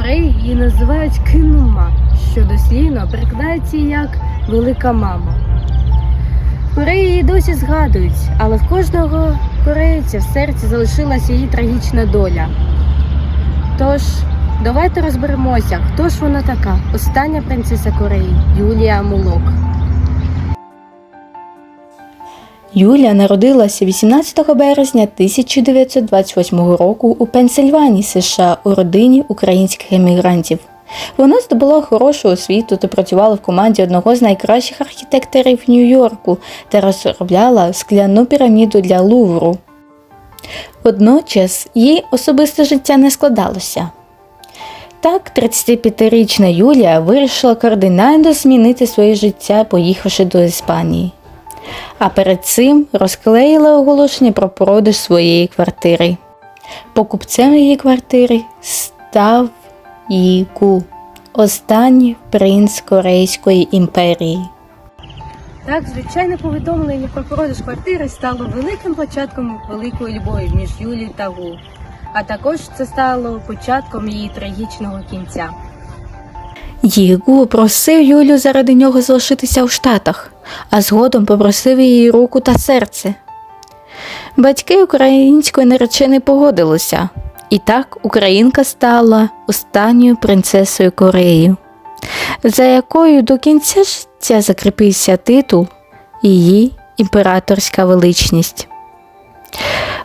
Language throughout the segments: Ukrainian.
Кореї її називають кинума, що дослівно перекладається як велика мама. Кореї її досі згадують, але в кожного корейця в серці залишилася її трагічна доля. Тож, давайте розберемося, хто ж вона така, остання принцеса Кореї Юлія Мулок. Юлія народилася 18 березня 1928 року у Пенсильванії, США, у родині українських емігрантів. Вона здобула хорошу освіту та працювала в команді одного з найкращих архітекторів Нью-Йорку та розробляла скляну піраміду для Лувру. Водночас її особисте життя не складалося. Так, 35-річна Юлія вирішила кардинально змінити своє життя, поїхавши до Іспанії а перед цим розклеїла оголошення про продаж своєї квартири. Покупцем її квартири став Їгу, останній принц Корейської імперії. Так, звичайне повідомлення про продаж квартири стало великим початком великої любові між Юлією та Гу. А також це стало початком її трагічного кінця. Їгу просив Юлю заради нього залишитися у Штатах, а згодом попросив її руку та серце. Батьки української нареченої погодилися, і так Українка стала останньою принцесою Кореї, за якою до кінця життя закріпився титул її імператорська величність.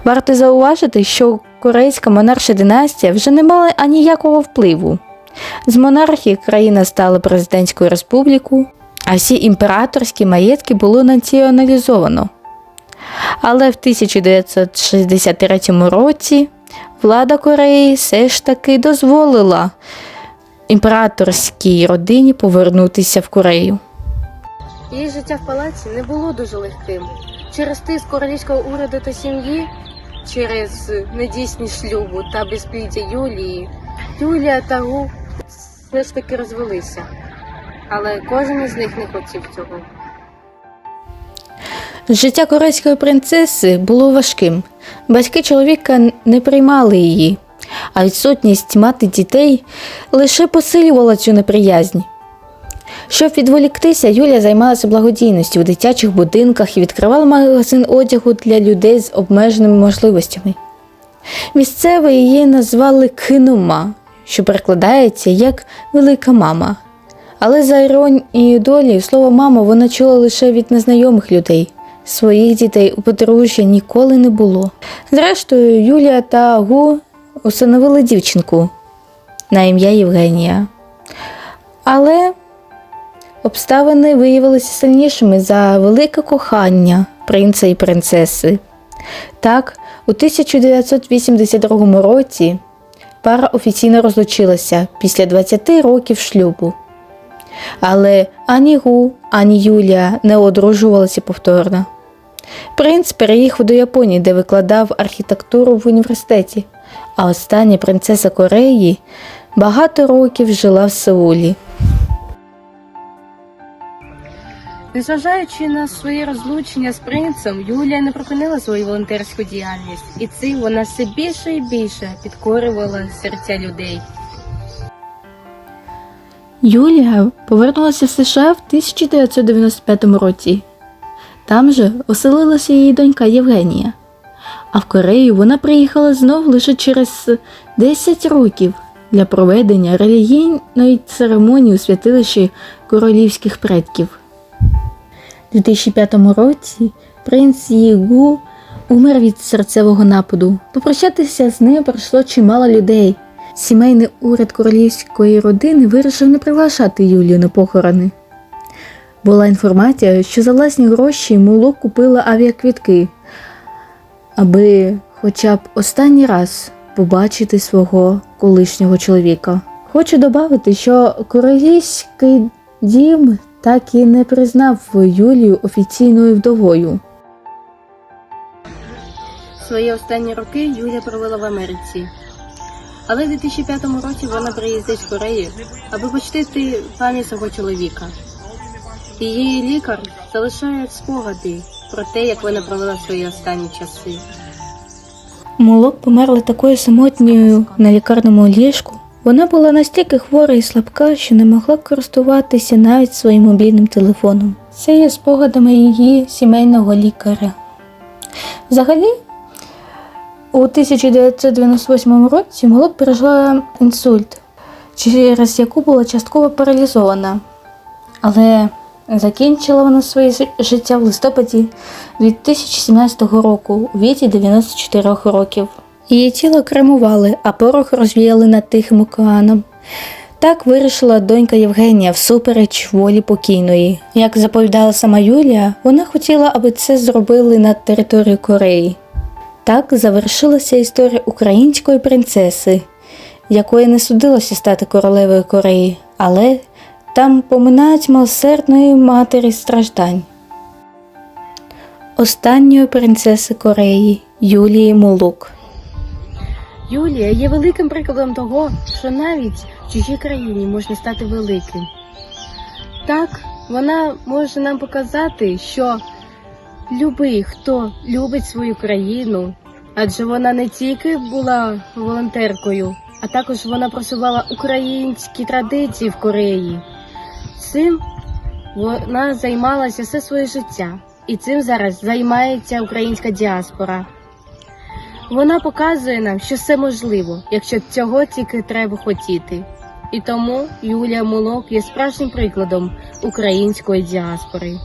Варто зауважити, що корейська монарша династія вже не мала аніякого впливу. З монархії країна стала президентською республікою, а всі імператорські маєтки було націоналізовано. Але в 1963 році влада Кореї все ж таки дозволила імператорській родині повернутися в Корею. Її життя в палаці не було дуже легким. Через тиск королівського уряду та сім'ї, через недійсність шлюбу та безпліддя Юлії, Юлія та Гу все ж таки розвелися. Але кожен із них не хотів цього. Життя корейської принцеси було важким. Батьки чоловіка не приймали її, а відсутність мати дітей лише посилювала цю неприязнь. Щоб відволіктися, Юля займалася благодійністю в дитячих будинках і відкривала магазин одягу для людей з обмеженими можливостями. Місцеві її назвали Кинума, що перекладається як велика мама. Але за іронією долі слово мама вона чула лише від незнайомих людей. Своїх дітей у подружжя ніколи не було. Зрештою, Юлія та Гу усиновили дівчинку на ім'я Євгенія. Але обставини виявилися сильнішими за велике кохання принца і принцеси. Так, у 1982 році пара офіційно розлучилася після 20 років шлюбу. Але ані Гу, ані Юлія не одружувалися повторно. Принц переїхав до Японії, де викладав архітектуру в університеті, а остання принцеса Кореї багато років жила в Сеулі. Незважаючи на своє розлучення з принцем, Юлія не припинила свою волонтерську діяльність, і цим вона все більше і більше підкорювала серця людей. Юлія повернулася в США в 1995 році. Там же оселилася її донька Євгенія. А в Корею вона приїхала знов лише через 10 років для проведення релігійної церемонії у святилищі королівських предків. У 2005 році принц Єгу умер від серцевого нападу. Попрощатися з ним прийшло чимало людей. Сімейний уряд королівської родини вирішив не приглашати Юлію на похорони. Була інформація, що за власні гроші Муло купила авіаквітки, аби хоча б останній раз побачити свого колишнього чоловіка. Хочу додати, що королівський дім так і не признав Юлію офіційною вдовою. Свої останні роки Юлія провела в Америці. Але в 2005 році вона приїздить в Корею, аби почтити пам'ять свого чоловіка. Її лікар залишає спогади про те, як вона провела свої останні часи. Молок померла такою самотньою на лікарному ліжку Вона була настільки хвора і слабка, що не могла користуватися навіть своїм мобільним телефоном. Це є спогадами її сімейного лікаря. Взагалі, у 1998 році молод пережила інсульт, через яку була частково паралізована. Але закінчила вона своє життя в листопаді 2017 року у віці 94 років. Її тіло кремували, а порох розвіяли над Тихим океаном. Так вирішила донька Євгенія всупереч волі покійної. Як заповідала сама Юлія, вона хотіла, аби це зробили на території Кореї. Так завершилася історія української принцеси, якої не судилося стати королевою Кореї, але там поминають милосердної матері страждань. Останньої принцеси Кореї Юлії Мулук. Юлія є великим прикладом того, що навіть в чужій країні можна стати великим. Так, вона може нам показати, що любий, хто любить свою країну, адже вона не тільки була волонтеркою, а також вона просувала українські традиції в Кореї. Цим вона займалася все своє життя, і цим зараз займається українська діаспора. Вона показує нам, що все можливо, якщо цього тільки треба хотіти. І тому Юлія Молок є справжнім прикладом української діаспори.